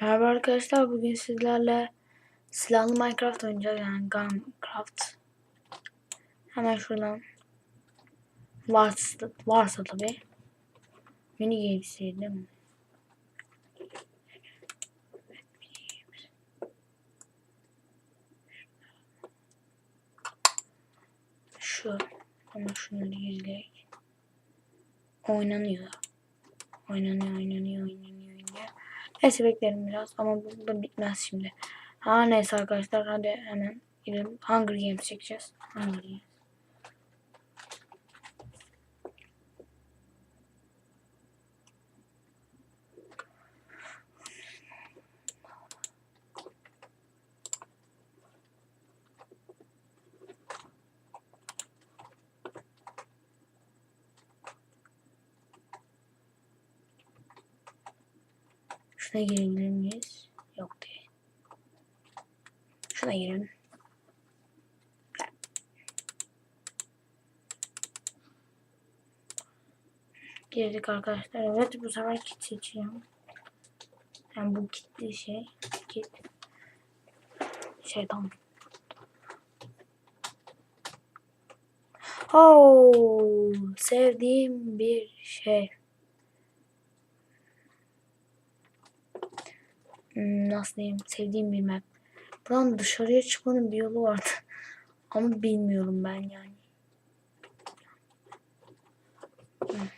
Merhaba arkadaşlar bugün sizlerle silahlı Minecraft oynayacağız yani Guncraft. Hemen şuradan varsa, varsa tabi mini games değil mi? Şu ama şunları izleyek. Oynanıyor, oynanıyor, oynanıyor, oynanıyor. Neyse beklerim biraz ama bu da bitmez şimdi. Ha neyse arkadaşlar hadi hemen gidelim. Hunger Games çekeceğiz. Hunger Games. Şuna girebilir miyiz? Yok değil. Şuna girelim. Girdik arkadaşlar. Evet bu sefer kit seçeceğim. Yani bu kitli şey. Kit. Şeytan. Oh, sevdiğim bir şey. Nasıl diyeyim sevdiğim bir map. Buradan dışarıya çıkmanın bir yolu vardı. Ama bilmiyorum ben yani. Hmm.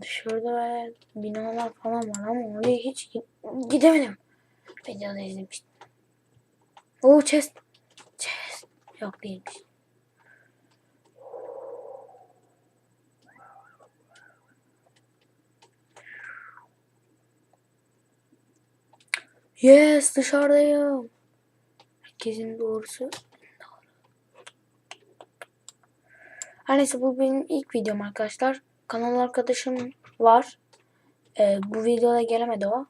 Dışarıda böyle binalar falan var ama oraya hiç gidemedim. Videoda izlemiştim. Oo chest. Yok değilmiş. Yes dışarıdayım. Herkesin doğrusu doğru. Her neyse bu benim ilk videom arkadaşlar. Kanal arkadaşım var. Ee, bu videoda gelemedi o.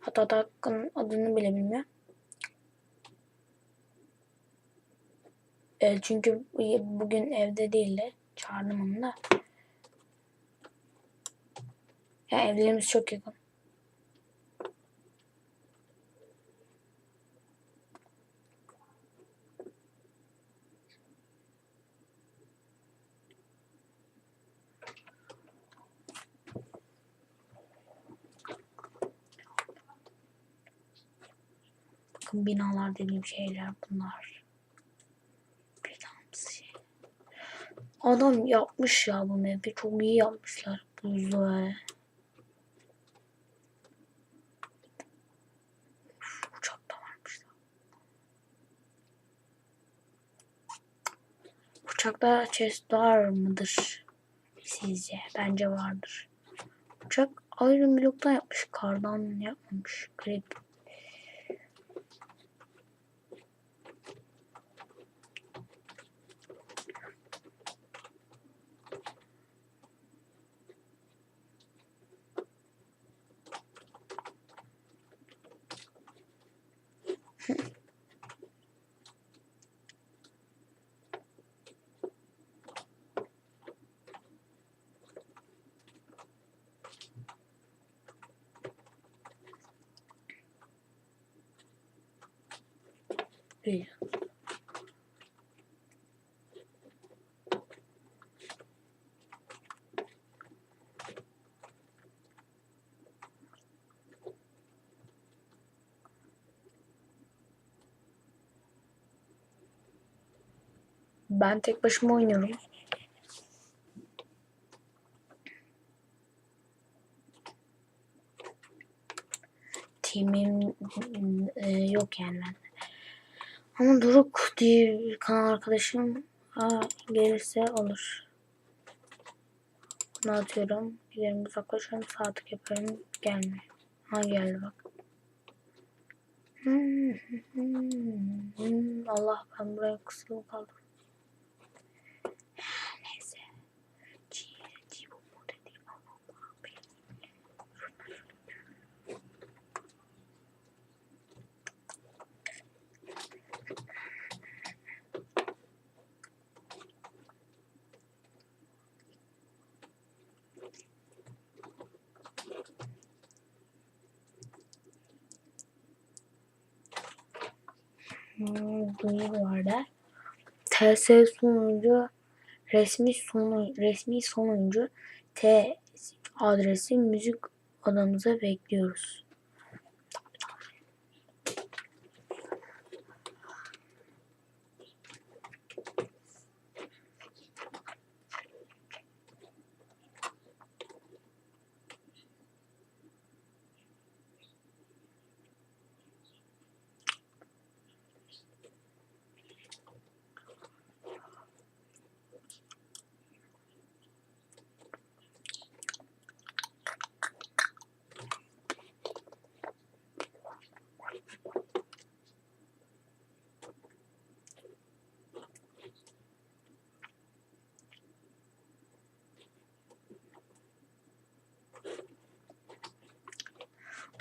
Hatta da adını bile bilmiyor. E, çünkü bugün evde değildi. Çağırdım onu da. Ya yani evlerimiz çok yakın. Bakın binalar dediğim şeyler bunlar. Adam yapmış ya bu map'i. Çok iyi yapmışlar. Buzlu böyle. Uçak da varmış. Uçakta chest var mıdır? Sizce? Bence vardır. Uçak Iron bloktan yapmış. Kardan yapmamış. Garip. Değil. Ben tek başıma oynuyorum. Team'im e, yok yani ben. Ama Doruk diye bir kanal arkadaşım ha, gelirse olur. Ne atıyorum? Gidelim uzaklaşalım. Saatlik yapıyorum. Gelmiyor. Ha geldi bak. Allah ben buraya kısılıp kaldım. Duyuru vardı. TS sunucu resmi sonu resmi sonuncu T adresi müzik odamıza bekliyoruz.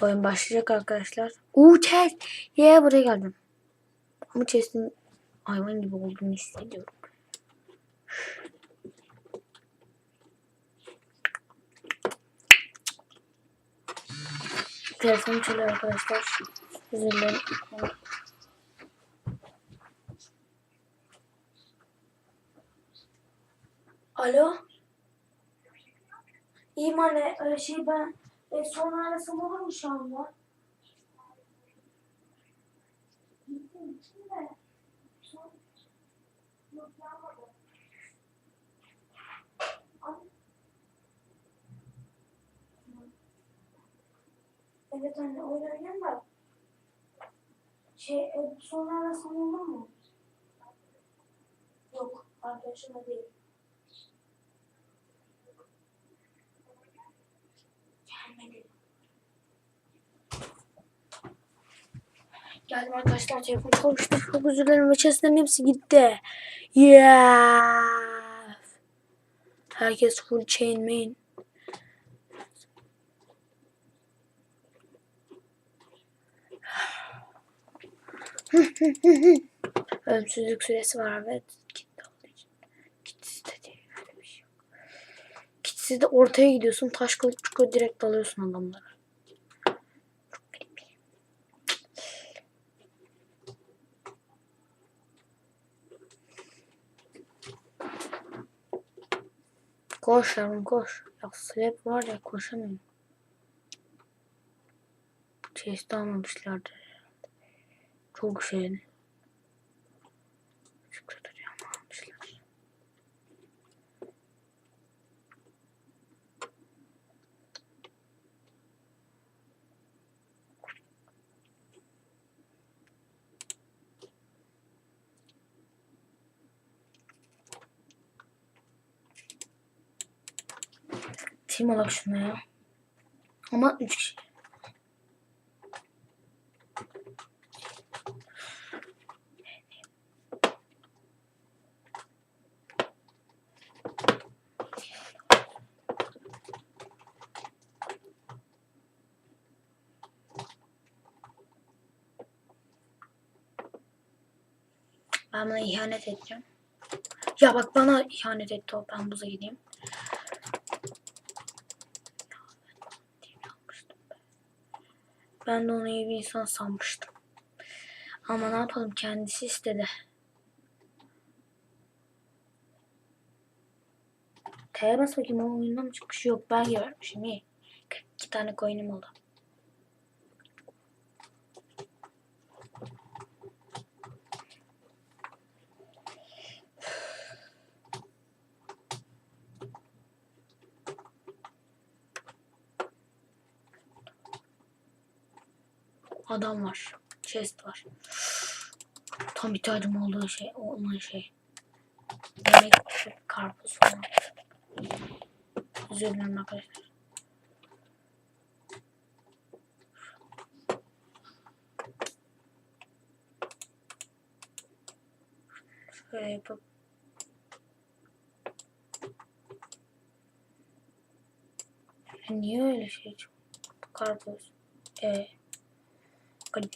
Oyun başlayacak arkadaşlar. Uuu chest. Yeah buraya geldim. Ama chest'in hayvan gibi olduğunu hissediyorum. Telefon çalıyor arkadaşlar. Özür dilerim. Alo. İyiyim anne. Ee, şey ben e, sonra arasam olur mu şu anda? Evet anne oynayayım da. Şey e, sonra arasam olur mu? Yok arkadaşıma değil. Geldim arkadaşlar telefon çalıştı. Çok özür dilerim ve hepsi gitti. Yeah. Herkes full chain main. Ölümsüzlük süresi var evet. Kitle olduğu için. Kitsiz de değil. Bir şey yok. Kitsiz de ortaya gidiyorsun. Taş kılıç çıkıyor direkt dalıyorsun adamlara. Koş yavrum koş. Ya slap var ya koşamıyorum. Chest almamışlardı. Çok şey. Team alak şuna ya. Ama 3 kişi. Ben buna ihanet edeceğim. Ya bak bana ihanet etti o. Ben buza gideyim. Ben de onu iyi bir insan sanmıştım. Ama ne yapalım kendisi istedi. T'ye bas bakayım o oyundan mı? Yok ben gebermişim iyi. 42 tane coin'im oldu. Adam var. Chest var. Tam ihtiyacım olduğu şey. Olan şey. Yemek, karpuz falan. Özür dilerim arkadaşlar. Şöyle yapıp Ya Niye öyle şey çıktı? Karpuz. Ee, garip.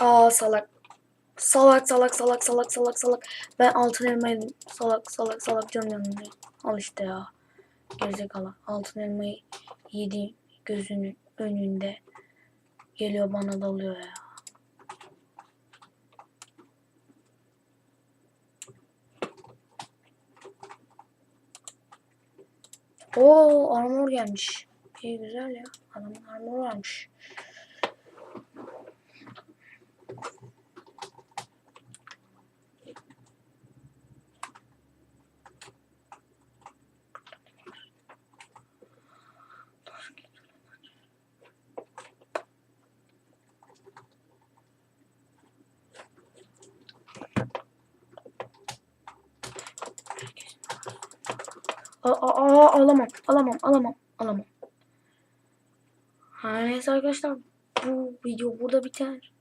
Aa salak. Salak salak salak salak salak salak. Ben altın elma yedim. Salak salak salak canım yanımda. Al işte ya. Gerizekalı. Altın elmayı Yedi gözünün önünde geliyor bana dalıyor ya. Oo armor gelmiş. İyi güzel ya. Adamın armor varmış. Aa, aa, alamam, alamam, alamam, alamam. Ha, arkadaşlar bu video burada biter.